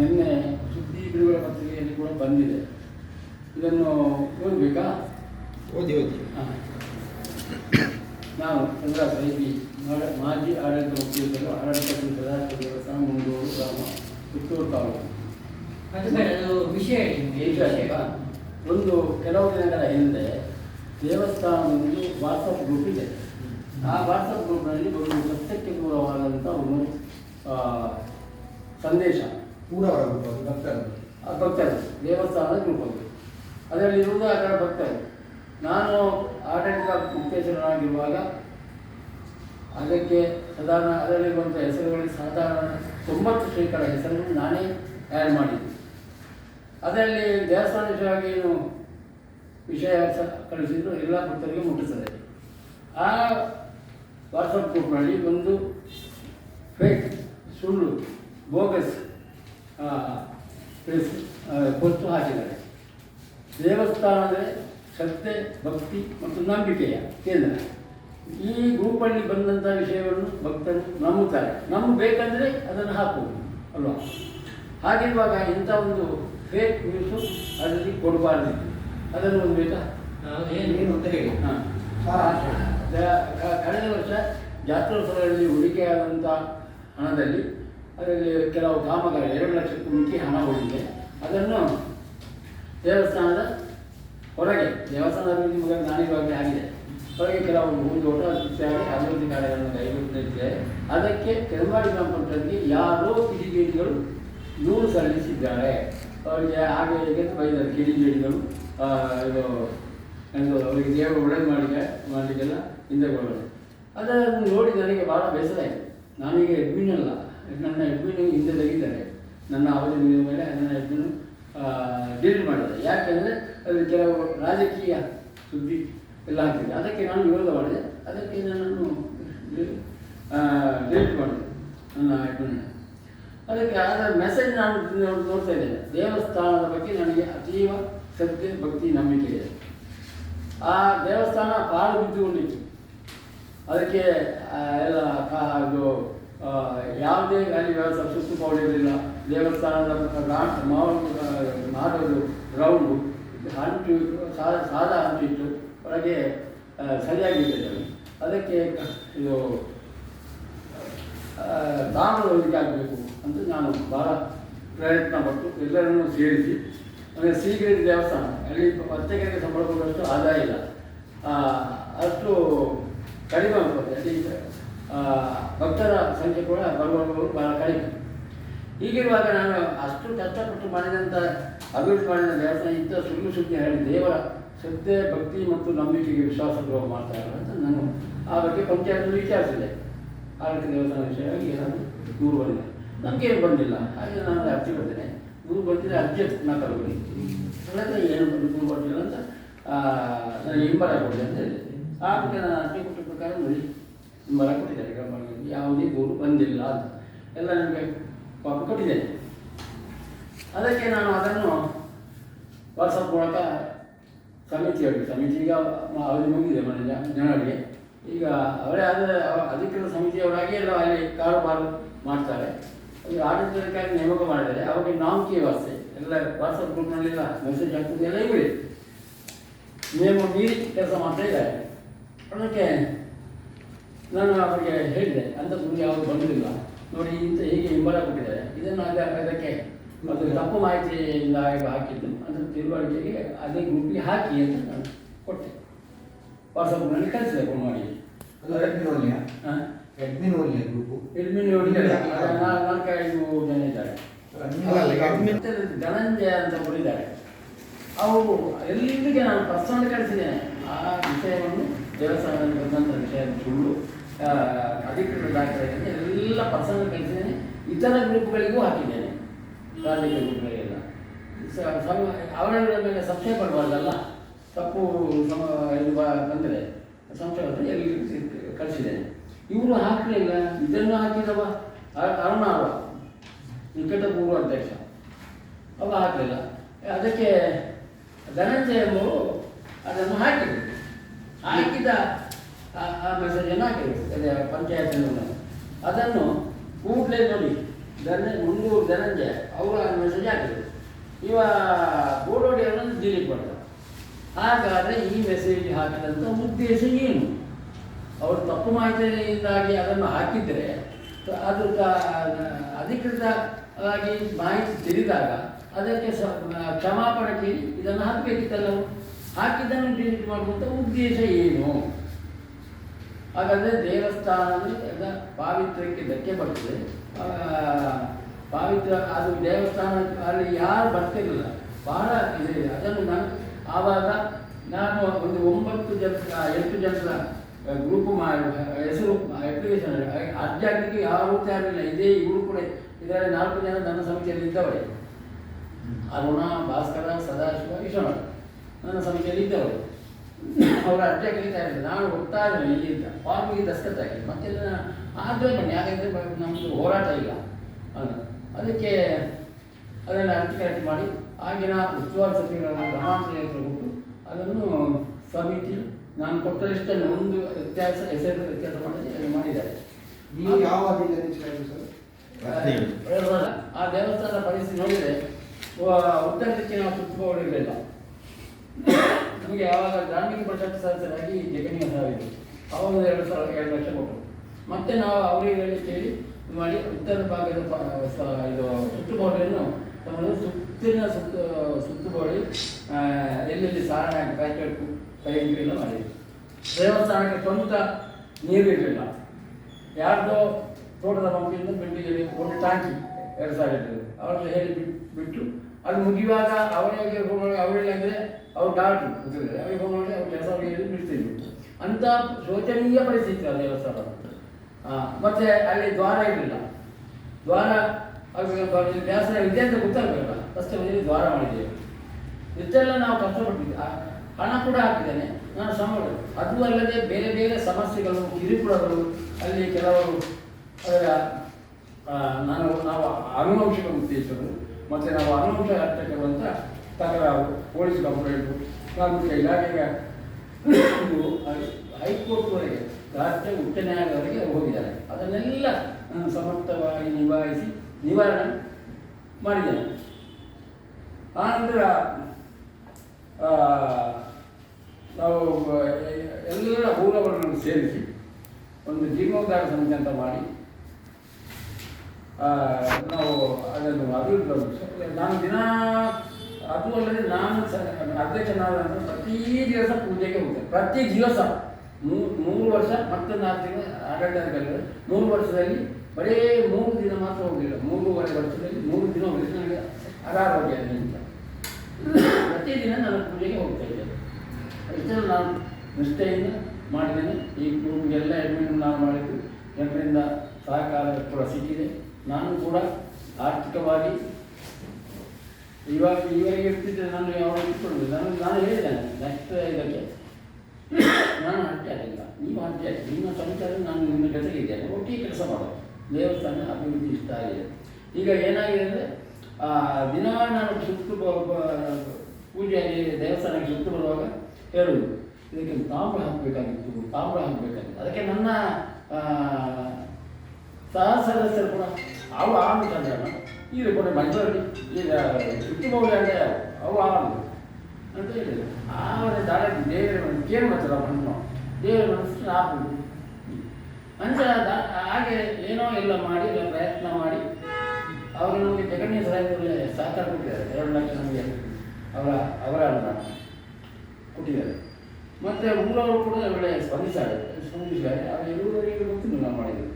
ನಿನ್ನೆ ಸುದ್ದಿ ಬಿಡುಗಡೆ ಪತ್ರಿಕೆಯಲ್ಲಿ ಕೂಡ ಬಂದಿದೆ. ಇದನ್ನು ಓದಬೇಕಾ? ಓದಿ ಓದಿ. ನಾವು ನಾನು ಚಂದ್ರಾಸ ಐ ಮಾಜಿ ಆಡಳಿತ ಮುಖ್ಯಸ್ಥರು ಆಡಳಿತ ದೇವಸ್ಥಾನ ಮುಂದೂರು ಗ್ರಾಮ ಪುತ್ತೂರು ತಾಲೂಕು. ವಿಷಯ ಒಂದು ಕೆಲವು ದಿನಗಳ ಹಿಂದೆ ದೇವಸ್ಥಾನದಲ್ಲಿ ವಾಟ್ಸಪ್ ಗ್ರೂಪ್ ಇದೆ. ಆ ವಾಟ್ಸಪ್ ಗ್ರೂಪ್ನಲ್ಲಿ ಒಂದು ಸತ್ಯಕ್ಕೆ ದೂರವಾದಂಥ ಒಂದು ಆ, ಸಂದೇಶ. ಊರವರ ಗ್ರೂಪ್ ಭಕ್ತರು ಆ ಭಕ್ತರು ದೇವಸ್ಥಾನದ ರೂಪ ಅದು ಅದರಲ್ಲಿ ಇರುವುದು ಅದರ ಭಕ್ತರು ನಾನು ಆಡಳಿತ ಮುಖ್ಯಸ್ಥರಾಗಿರುವಾಗ ಅದಕ್ಕೆ ಸಾಧಾರಣ ಅದರಲ್ಲಿರುವಂಥ ಹೆಸರುಗಳಿಗೆ ಸಾಧಾರಣ ತೊಂಬತ್ತು ಶೇಕಡ ಹೆಸರನ್ನು ನಾನೇ ತಯಾರು ಮಾಡಿದ್ದೆ. ಅದರಲ್ಲಿ ದೇವಸ್ಥಾನ ವಿಷಯವಾಗಿ ಏನು ವಿಷಯ ಕಳಿಸಿದ್ರು, ಎಲ್ಲ ಭಕ್ತರಿಗೆ ಮುಟ್ಟಿಸ್ತದೆ ಆ ವಾಟ್ಸಪ್ ಗ್ರೂಪ್ನಲ್ಲಿ ಒಂದು ಫೇಕ್ ಸುಳ್ಳು ಬೋಗಸ್ ಪೋಸ್ಟ್ ಹಾಕಿದ್ದಾರೆ. ದೇವಸ್ಥಾನ ಅಂದರೆ ಶ್ರದ್ಧೆ ಭಕ್ತಿ ಮತ್ತು ನಂಬಿಕೆಯ ಕೇಂದ್ರ. ಈ ಗ್ರೂಪಲ್ಲಿ ಬಂದಂಥ ವಿಷಯವನ್ನು ಭಕ್ತರು ನಂಬುತ್ತಾರೆ. ಬೇಕಂದರೆ ಅದನ್ನು ಹಾಕುವುದು ಅಲ್ವಾ? ಹಾಗಿರುವಾಗ ಇಂಥ ಒಂದು ಫೇಕ್ ನ್ಯೂಸು ಅದರಲ್ಲಿ ಕೊಡಬಾರ್ದು. ಅದನ್ನು ಒಂದು ಬೇಕಾ? ಏನು? ಏನು ಅಂತ ಹೇಳಿ. ಹಾಂ. ಕಳೆದ ವರ್ಷ ಜಾತ್ರೋತ್ಸವದಲ್ಲಿ ಹೂಡಿಕೆಯಾದಂಥ ಹಣದಲ್ಲಿ ಅದರಲ್ಲಿ ಕೆಲವು ಗ್ರಾಮಗಳ ಎರಡು ಲಕ್ಷಕ್ಕೂ ಮಿಕ್ಕಿ ಹಣ ಉಳಿದಿದೆ ಅದನ್ನು ದೇವಸ್ಥಾನದ ಹೊರಗೆ ದೇವಸ್ಥಾನದಲ್ಲಿ ಮುಖ ನಾನಿರುವಾಗಲೇ ಆಗಿದೆ. ಹೊರಗೆ ಕೆಲವು ಮುಂದೋಟ ಇತ್ಯಾದಿ ಅಭಿವೃದ್ಧಿ ಕಾರ್ಯಗಳನ್ನು ಕೈಗೊಳ್ಳುತ್ತಿದ್ದಾರೆ ಅದಕ್ಕೆ ಕೆರಮಾಡಿ ಗ್ರಾಮ ಪಂಚಾಯತ್ಗೆ ಯಾರೋ ಕಿಡಿಗೇಡಿಗಳು ದೂರು ಸಲ್ಲಿಸಿದ್ದಾರೆ. ಅವರಿಗೆ ಹಾಗೆ ಹೀಗೆ ಅಂತ ಬೈದ್ದಾರೆ ಕಿಡಿಗೇಡಿಗಳು ಇದು ಎಂದು ಅವರಿಗೆ ದೇವರು ಒಡೆದು ಮಾಡಿದೆ, ಮಾಡಲಿಕ್ಕೆಲ್ಲ ಹಿಂದೆ ಬರೋದು ಅದನ್ನು ನೋಡಿ ನನಗೆ ಭಾಳ ಬೇಸರ ಆಯಿತು. ನಾನೀಗ ಅಡ್ಮಿನ್ ನನ್ನ ಹೆಬ್ಬಿನ ಹಿಂದೆ ತೆಗಿದ್ದಾರೆ ನನ್ನ ಅವಧಿ ಮೇಲೆ ನನ್ನ ಹೆಬ್ಬಿನ ಡಿಲೀಟ್ ಮಾಡಿದೆ ಯಾಕೆಂದರೆ ಅದು ಕೆಲವು ರಾಜಕೀಯ ಸುದ್ದಿ ಎಲ್ಲ ಹಾಕಿದೆ ಅದಕ್ಕೆ ನಾನು ವಿರೋಧ ಮಾಡಿದೆ. ಅದಕ್ಕೆ ನನ್ನನ್ನು ಡಿಲೀಟ್ ಮಾಡಿದೆ ನನ್ನ ಹೆಬ್ಬಿನ ಅದಕ್ಕೆ ಅದರ ಮೆಸೇಜ್ ನಾನು ನೋಡ್- ನೋಡ್ತಾ ಇದ್ದೇನೆ. ದೇವಸ್ಥಾನದ ಬಗ್ಗೆ ನನಗೆ ಅತೀವ ಸತ್ಯ ಭಕ್ತಿ ನಂಬಿಕೆ ಇದೆ. ಆ ದೇವಸ್ಥಾನ ಪಾಳು ಬಿದ್ದುಕೊಂಡಿತ್ತು. ಅದಕ್ಕೆ ಎಲ್ಲ ಇದು ಯಾವುದೇ ಅಲ್ಲಿ ವ್ಯವಸ್ಥೆ ಸುಸ್ತು ಮಾಡಿರಲಿಲ್ಲ ದೇವಸ್ಥಾನದ ಮಾಡೋದು ಗ್ರೌಂಡು ಹಂಟು ಸಾದ, ಸಾದಾ ಹಂಟಿತ್ತು ಒಳಗೆ ಅದು. ಅದಕ್ಕೆ ಇದು ಇದು ಹೊಂದಿಕೆ ಆಗಬೇಕು ಅಂತ ನಾನು ಭಾಳ ಪ್ರಯತ್ನ ಪಟ್ಟು ಎಲ್ಲರನ್ನೂ ಸೇರಿಸಿ. ಅಂದರೆ ಸೀಗ್ರೆ ದೇವಸ್ಥಾನ ಅಲ್ಲಿ ಪ್ರತ್ಯೇಕರಿಗೆ ಸಂಬಳ ಕೊಡುವಷ್ಟು ಆದಾಯ ಇಲ್ಲ. ಅಷ್ಟು ಕಡಿಮೆ ಆಗ್ತದೆ ಅಲ್ಲಿ ಭಕ್ತರ ಸಂಖ್ಯೆ ಕೂಡ ಬರುವವರು ಬಹಳ ಕಡಿಮೆ. ಹೀಗಿರುವಾಗ ನಾನು ಅಷ್ಟು ಕಷ್ಟಪಟ್ಟು ಮಾಡಿದಂಥ ಅಭಿವೃದ್ಧಿ ಮಾಡಿದ ದೇವಸ್ಥಾನ ಇಂಥ ಸುಳ್ಳು ಸುದ್ದಿ ಹೇಳಿ ದೇವರ ಶ್ರದ್ಧೆ ಭಕ್ತಿ ಮತ್ತು ನಂಬಿಕೆಗೆ ವಿಶ್ವಾಸ ದ್ರೋಹ ಮಾಡ್ತಾ ಇರೋ ಅಂತ ನಾನು ಆ ಬಗ್ಗೆ ಪಂಚಾಯತ್ ವಿಚಾರಿಸಿದೆ. ಆರೋಗ್ಯ ದೇವಸ್ಥಾನ ವಿಷಯವಾಗಿ ಏನಾದರೂ ದೂರು ಬಂದಿದೆ. ನಮಗೆ ಏನು ಬಂದಿಲ್ಲ. ಹಾಗೆ ನಾನು ಅರ್ಜಿ ಕೊಡ್ತೇನೆ. ದೂರು ಬಂದಿದೆ ಅರ್ಜಿ ನಾ ಕೊಡಿ ಅಲ್ಲದೆ ಏನು ಬಂದು ದೂರು ಬಂದಿಲ್ಲ ಅಂತ ಆ, ನನಗೆ ಹಿಂಬರ ಕೊಡಿ ಅಂತ ಹೇಳಿದೆ. ಬಗ್ಗೆ ನಾನು ಅರ್ಜಿ ಕೊಟ್ಟ ಪ್ರಕಾರ ನೋಡಿ. ಹಿಂಬರ ಕೊಟ್ಟಿದ್ದಾರೆ ಗ್ರಾಮಗಳಲ್ಲಿ ಯಾವುದೇ ದೂರು ಬಂದಿಲ್ಲ ಅಂತ. ಎಲ್ಲ ನನಗೆ ಕಾಪಿ ಕೊಟ್ಟಿದ್ದೇನೆ ಅದಕ್ಕೆ ನಾನು ಅದನ್ನು ವಾಟ್ಸಪ್ ಮೂಲಕ ಸಮಿತಿಯವರಿಗೆ ಸಮಿತಿ ಈಗ ಅವಧಿ ಮುಗಿದಿದೆ ಮನೆ ಜನ- ಜನರಿಗೆ. ಈಗ ಅವರೇ ಆದ ಅಧಿಕೃತ ಸಮಿತಿಯವರಾಗಿ ಎಲ್ಲ ಅಲ್ಲಿ ಕಾರುಬಾರು ಮಾಡ್ತಾರೆ. ಅದು ಆಡಳಿತಕ್ಕಾಗಿ ನೇಮಕ ಮಾಡಿದ್ದಾರೆ ಅವಾಗ ನಾಮಕೀಯ ವ್ಯವಸ್ಥೆ ಎಲ್ಲ ವಾಟ್ಸಪ್ ಗ್ರೂಪ್ನಲ್ಲೆಲ್ಲ ಮೆಸೇಜ್ ಹಾಕ್ತದೆ ಎಲ್ಲ ಇವರೇ ನೇಮ ಮೀರಿ ಕೆಲಸ ಮಾಡ್ತಾ ಇದ್ದಾರೆ. ಅದಕ್ಕೆ ನಾನು ಅವರಿಗೆ ಹೇಳಿದೆ ಅಂತ ಮುಂದೆ ಅವರು ಬಂದಿಲ್ಲ. ನೋಡಿ ಇಂಥ ಹೀಗೆ ಹಿಂಬಲ ಕೊಟ್ಟಿದ್ದಾರೆ ಇದನ್ನು ಅದೇ ಅದಕ್ಕೆ ಅದು ತಪ್ಪು ಮಾಹಿತಿಯಿಂದ ಹಾಕಿದ್ದು. ಅದರ ತಿಳುವಳಿಕೆಗೆ ಅದೇ ಗ್ರೂಪಿಗೆ ಹಾಕಿ ಅಂತ ನಾನು ಕೊಟ್ಟೆ. ವಾಟ್ಸಪ್ನಲ್ಲಿ ಕಳಿಸಿದೆ ಫೋನ್ ಮಾಡಿ. ಅಡ್ಮಿನ್ ಓನ್ಲಿಯಾ? ಗ್ರೂಪು ಎಡ್ಮಿನ್ ನಾಲ್ಕೈದು ಜನ ಇದ್ದಾರೆ. ಧನಂಜಯ ಅಂತ ಕೂಡಿದ್ದಾರೆ ಅವರು ಎಲ್ಲಿಗೆ ನಾನು ಪರ್ಸನಲ್ ಕಳಿಸಿದ್ದೇನೆ. ಆ ವಿಷಯವನ್ನು ದೇವಸ್ಥಾನದಲ್ಲಿ ಬಂದಂಥ ವಿಷಯ ಸುಳ್ಳು ಅಧಿಕೃತ ದಾಖಲೆಯನ್ನು ಎಲ್ಲ ಪರ್ಸನಲ್ ಕಳಿಸಿದ್ದೇನೆ. ಇತರ ಗ್ರೂಪ್ಗಳಿಗೂ ಹಾಕಿದ್ದೇನೆ. ರಾಜಕೀಯ ಗ್ರೂಪ್ಗಳಿಗೆಲ್ಲ. ಸಮ- ಅವರ ಮೇಲೆ ಸಂಶಯ ಪಡಬಾರ್ದಲ್ಲ. ತಪ್ಪು ಸಮ, ಇದು ಬಂದರೆ, ಸಂಶಯ ಎಲ್ಲಿ ಕಳಿಸಿದ್ದೇನೆ. ಇವರು ಹಾಕಲಿಲ್ಲ ಇದನ್ನು ಹಾಕಿದವ. ಅರುಣ ಅವ ನಿಕಟ ಪೂರ್ವ ಅಧ್ಯಕ್ಷ. ಅವ ಹಾಕಲಿಲ್ಲ ಅದಕ್ಕೆ ಧನಂಜಯ ಅವರು ಅದನ್ನು ಹಾಕಿದರು. ಹಾಕಿದ ಆ- ಆ ಮೆಸೇಜನ್ನು ಹಾಕಿದರು ಅದೇ ಪಂಚಾಯತ್ ಅದನ್ನು ಕೂಡಲೇ ನೋಡಿ. ಧನಂಜಯ ಮುಂದೂರು ಧನಂಜಯ, ಅವರ ಮೆಸೇಜ್ ಹಾಕಿದ್ರು. ಇವ ಗೋಡೋಡಿ ಬೋಡೋಡಿಯವರನ್ನು ಡಿಲೀಟ್ ಮಾಡ್ತಾರೆ. ಹಾಗಾದರೆ ಈ ಮೆಸೇಜ್ ಹಾಕಿದಂಥ ಉದ್ದೇಶ ಏನು? ಅವರು ತಪ್ಪು ಮಾಹಿತಿಯಿಂದಾಗಿ ಅದನ್ನು ಹಾಕಿದರೆ ಅದು ಅಧಿಕೃತವಾಗಿ ಮಾಹಿತಿ ತಿಳಿದಾಗ ಅದಕ್ಕೆ ಕ್ಷಮಾಪಣೆ ಕೇಳಿ ಇದನ್ನು ಹಾಕಬೇಕಿತ್ತಲ್ಲ ಹಾಕಿದ್ದನ್ನು ಡಿಲೀಟ್ ಮಾಡುವಂಥ ಉದ್ದೇಶ ಏನು? ಹಾಗಾದರೆ ಎಲ್ಲ ಪಾವಿತ್ರ್ಯಕ್ಕೆ ಧಕ್ಕೆ ಬರ್ತದೆ. ಪಾವಿತ್ರ ಅದು ದೇವಸ್ಥಾನ ಅಲ್ಲಿ ಯಾರು ಬರ್ತಿರಲಿಲ್ಲ. ಬಹಳ ಇದೆ ಅದನ್ನು ನಾನು ಆವಾಗ ನಾನು ಒಂದು ಒಂಬತ್ತು ಜನ ಎಂಟು ಜನರ ಗ್ರೂಪ್ ಮಾಡಿ ಹೆಸರು ಅಪ್ಲಿಕೇಶನ್ ಅರ್ಜಿ ಯಾರು ತಯಾರಿಲ್ಲ ಇದೇ ಇವರು ಕೂಡ ಇದರಲ್ಲಿ ನಾಲ್ಕು ಜನ ನನ್ನ ಸಂಖ್ಯೆಯಲ್ಲಿ ಇದ್ದವರೇ. ಅರುಣ, ಭಾಸ್ಕರ, ಸದಾಶಿವ, ವಿಶ್ವನಾಥ್ ನನ್ನ ಸಂಖ್ಯೆಯಲ್ಲಿ ಇದ್ದವರು. ಅವರ ಅರ್ಜಿ ಕಲಿತಾ ಇರಲಿಲ್ಲ ನಾನು ಹೋಗ್ತಾ ಇರಲಿಲ್ಲ ಇಲ್ಲಿಂದ ಫಾರ್ಮಿಗೆ ದಸ್ಕತ್ತಾಗಿ ಮತ್ತೆ ಆದರೆ ಬನ್ನಿ ಯಾಕಂದರೆ ನಮ್ಮದು ಹೋರಾಟ ಇಲ್ಲ. ಅದಕ್ಕೆ ಅದನ್ನು ಅರ್ಜಿ ಕಲೆಕ್ಟ್ ಮಾಡಿ ಆಗಿನ ಉಸ್ತುವಾರಿ ಸಚಿವರನ್ನು ಗ್ರಾಮಾಂತರ ಕೊಟ್ಟು ಅದನ್ನು ಸಮಿತಿ ನಾನು ಕೊಟ್ಟ ಲಿಸ್ಟನ್ನು ಒಂದು ವ್ಯತ್ಯಾಸ ಹೆಸರು ವ್ಯತ್ಯಾಸ ಮಾಡಿ ಅದನ್ನು ಮಾಡಿದ್ದಾರೆ ನೀವು ಯಾವ. ಆ ದೇವಸ್ಥಾನ ಪರಿಸ್ಥಿತಿ ನೋಡಿದರೆ ಉತ್ತರ ದಿಕ್ಕಿನ ಇರಲಿಲ್ಲ ನಮಗೆ ಯಾವಾಗ ಗ್ರಾಮೀಣ ಪ್ರಶಸ್ತಿ ಸದಸ್ಯರಾಗಿ ಜಗನಿಗೆ ಸಾವಿರ ಅವರು ಎರಡು ಸಾವಿರ, ಎರಡು ಲಕ್ಷ ಕೊಟ್ಟರು. ಮತ್ತೆ ನಾವು ಅವರಿಗೆ ಕೇಳಿ ಮಾಡಿ ಉತ್ತರ ಭಾಗದ ಇದು ಸುತ್ತುಗೋಡೆಯನ್ನು ತಮ್ಮನ್ನು ಸುತ್ತಿನ ಸುತ್ತು ಸುತ್ತುಗೋಡಿ ಎಲ್ಲೆಲ್ಲಿ ಸಾರಣ ಹಾಕಿ ಕೈ ಎಲ್ಲ ಮಾಡಿದ್ವಿ ದೇವಸ್ಥಾನಕ್ಕೆ ಸ್ವಂತ ನೀರು ಇರಲಿಲ್ಲ. ಯಾರ್ದೋ ತೋಟದ ಪಂಪಿಂದ ಬೆಂಡಿಗೆ ಒಂದು ಟ್ಯಾಂಕಿ ಎರಡು ಸಾವಿರ ಇರ್ತದೆ ಅವ್ರನ್ನ ಹೇಳಿ ಬಿಟ್ಟು ಬಿಟ್ಟು ಅದು ಮುಗಿಯುವಾಗ ಅವರಿಗೆ ಅವರಿಗೆ ಅಂದರೆ ಅವ್ರು ಡಾಕ್ಟ್ರು ಫೋನ್ ಮಾಡಿ ಅವ್ರ ಕೆಲಸ ಬಿಡ್ತಿದ್ರು ಅಂಥ ಶೋಚನೀಯ ಪರಿಸ್ಥಿತಿ ಆ ದೇವಸ್ಥಾನ. ಮತ್ತು ಅಲ್ಲಿ ದ್ವಾರ ಇರಲಿಲ್ಲ. ದ್ವಾರ ದೇವಸ್ಥಾನ ಇದೆ ಅಂತ ಗೊತ್ತಾಗಬೇಕಲ್ಲ. ಫಸ್ಟ್ ಮನೆಯಲ್ಲಿ ದ್ವಾರ ಮಾಡಿದ್ದೇವೆ. ಇಷ್ಟೆಲ್ಲ ನಾವು ಕಷ್ಟಪಟ್ಟಿದ್ವಿ ಆ, ಹಣ ಕೂಡ ಹಾಕಿದ್ದೇನೆ. ನಾನು ಶ್ರಮ ಅದು ಅಲ್ಲದೆ ಬೇರೆ ಬೇರೆ ಸಮಸ್ಯೆಗಳು ಕಿರುಕುಳಗಳು ಅಲ್ಲಿ ಕೆಲವರು ನಾನು ನಾವು ಅನುವಂಶಿಕ ಉದ್ದೇಶಗಳು ಮತ್ತು ನಾವು ಹತ್ತಕರು ಅಂತ ತಕರಾರು ಪೊಲೀಸ್ ಕಂಪ್ಲೇಂಟು. ಕಾರ್ಮಿಕ ಇಲಾಖೆಗೆ ಹೈಕೋರ್ಟ್ವರೆಗೆ ರಾಜ್ಯ ಉಚ್ಚ ನ್ಯಾಯಾಲಯವರೆಗೆ ಹೋಗಿದ್ದಾರೆ. ಅದನ್ನೆಲ್ಲ ನಾನು ಸಮರ್ಥವಾಗಿ ನಿಭಾಯಿಸಿ ನಿವಾರಣೆ ಮಾಡಿದ್ದೇನೆ. ಆನಂತರ ನಾವು ಎಲ್ಲ ಮೂಲಗಳನ್ನು ಸೇರಿಸಿ ಒಂದು ಜೀರ್ಣೋದ್ಧಾರ ಸಮಿತಿ ಅಂತ ಮಾಡಿ ನಾವು ಅದನ್ನು ಅಭಿವೃದ್ಧಿ ನಾನು ದಿನ ಅದು ಅಲ್ಲದೆ ನಾನು ಸ ಅಧ್ಯಕ್ಷನಾದ ನಂತರ ಪ್ರತಿ ದಿವಸ ಪೂಜೆಗೆ ಹೋಗ್ತೇನೆ. ಪ್ರತಿ ದಿವಸ. ಮೂರು ಮೂರು ವರ್ಷ, ಮತ್ತೆ ನಾಲ್ಕು ತಿಂಗಳು ಆಡಳಿತಾಧಿಕಾರಿಗಳು. ಮೂರು ವರ್ಷದಲ್ಲಿ ಬರೀ ಮೂರು ದಿನ ಮಾತ್ರ ಹೋಗಲಿಲ್ಲ. ಮೂರುವರೆ ವರ್ಷದಲ್ಲಿ ಮೂರು ದಿನ ಹೋಗಿದ್ದು ನನಗೆ ಅನಾರೋಗ್ಯ ಪ್ರತಿ ಪ್ರತಿದಿನ ನಾನು ಪೂಜೆಗೆ ಹೋಗ್ತಾ ಇದ್ದೇನೆ ಇದನ್ನು ನಾನು ನಿಷ್ಠೆಯಿಂದ ಮಾಡಿದ್ದೇನೆ. ಈ ಎಲ್ಲ ಅಡ್ಮಿಟ್ ನಾನು ಮಾಡಿದ್ದು. ಜನರಿಂದ ಸಹಕಾರ ಕೂಡ ಸಿಕ್ಕಿದೆ. ನಾನು ಕೂಡ ಆರ್ಥಿಕವಾಗಿ ಇವಾಗ ಇವಾಗ ಇರ್ತಿದ್ದರೆ ನಾನು ಯಾವಾಗ ಇಟ್ಕೊಂಡಿಲ್ಲ? ನಾನು ನಾನು ಹೇಳಿದ್ದೇನೆ ನೆಕ್ಸ್ಟ್ ಇದಕ್ಕೆ. ನಾನು ಹಟ್ಟಿ ಆಗಿಲ್ಲ. ನೀವು ಹಟ್ಟಿ ನಿಮ್ಮ ಸಂಚಾರ ನಾನು ನಿಮ್ಮ ಜೊತೆಗಿದ್ದೇನೆ ಒಟ್ಟಿಗೆ ಕೆಲಸ ಮಾಡೋದು. ದೇವಸ್ಥಾನ ಅಭಿವೃದ್ಧಿ ಇಷ್ಟ ಆಗಿದೆ. ಈಗ ಏನಾಗಿದೆ ಅಂದರೆ ದಿನ ನಾನು ಸುತ್ತು ಪೂಜೆಯಲ್ಲಿ ದೇವಸ್ಥಾನಕ್ಕೆ ಸುತ್ತು ಬರುವಾಗ ಹೇಳುವುದು. ಇದಕ್ಕೆ ತಾಮ್ರ ಹಾಕಬೇಕಾಗಿತ್ತು ತಾಮ್ರ ಹಾಕಬೇಕಾಗಿತ್ತು. ಅದಕ್ಕೆ ನನ್ನ ಸಹ ಸದಸ್ಯರು ಕೂಡ ಅವರು ಆಳು ತಂದ್ರಲ್ಲ ಈಗ ಕೂಡ ಮಂಗಳೂರಲ್ಲಿ ಈಗ ಉತ್ತಮವಾಗಿ ಅಂದರೆ ಅವು ಅಂತ ಹೇಳಿದರು. ಆಮೇಲೆ ದಾಳಿ ದೇವರ ಕೇಳಿ ಮಾಡ್ತಾರೆ ಮಣ್ಣು ದೇವರ ಮನಸ್ಸು ಆಗ ಅಂತ ಹಾಗೆ ಏನೋ ಎಲ್ಲ ಮಾಡಿ, ಎಲ್ಲ ಪ್ರಯತ್ನ ಮಾಡಿ, ಅವರು ನಮಗೆ ಜಗನ್ಯ ಸಹಾಯದಲ್ಲಿ ಸಹಕಾರ ಕೊಟ್ಟಿದ್ದಾರೆ. ಎರಡು ಲಕ್ಷ ನಮಗೆ ಅವರ ಅವರ ಅನ್ನ ಕೊಟ್ಟಿದ್ದಾರೆ. ಮತ್ತು ಊರವರು ಕೂಡ ಒಳ್ಳೆ ಸ್ಪಂದಿಸಿದ್ದಾರೆ ಸ್ಪಂದಿಸಿದ್ದಾರೆ ಅವರು ಎಲ್ಲೂವರೆಗೆ ಗೊತ್ತಿಲ್ಲ ನಾವು ಮಾಡಿದ್ದು.